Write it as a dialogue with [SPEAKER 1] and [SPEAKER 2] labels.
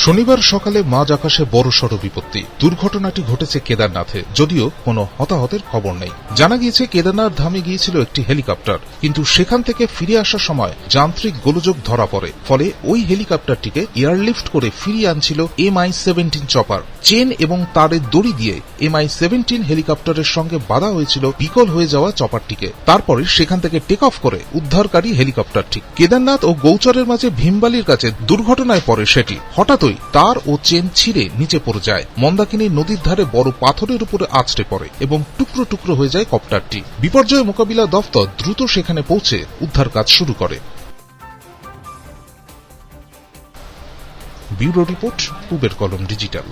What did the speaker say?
[SPEAKER 1] শনিবার সকালে মাঝ আকাশে বড়সড় বিপত্তি। দুর্ঘটনাটি ঘটেছে কেদারনাথে, যদিও কোনো হতাহতের খবর নেই। জানা গিয়েছে, কেদারনাথ ধামে গিয়েছিল একটি হেলিকপ্টার। কিন্তু সেখান থেকে ফিরে আসার সময় যান্ত্রিক গোলযোগ ধরা পড়ে। ফলে ওই হেলিকপ্টারটিকে এয়ারলিফট করে ফিরিয়ে আনছিল M I seventeen chopper. Chain এবং তারের দড়ি দিয়ে এম আই সেভেন্টিন হেলিকপ্টারের সঙ্গে বাধা হয়েছিল বিকল হয়ে যাওয়া চপারটিকে। তারপরে সেখান থেকে টেক অফ করে উদ্ধারকারী হেলিকপ্টারটি। কেদারনাথ ও গৌচরের মাঝে ভীমবালির কাছে দুর্ঘটনায় পড়ে সেটি। হঠাৎই তার ও চেন ছিঁড়ে নিচে পড়ে যায়। মন্দাকিনী নদীর ধারে বড় পাথরের উপরে আছড়ে পড়ে এবং টুকরো টুকরো হয়ে যায় কপ্টারটি। বিপর্যয় মোকাবিলা দফতর দ্রুত সেখানে পৌঁছে উদ্ধার কাজ শুরু করে। ব্যুরো রিপোর্ট, উবের কলম ডিজিটাল।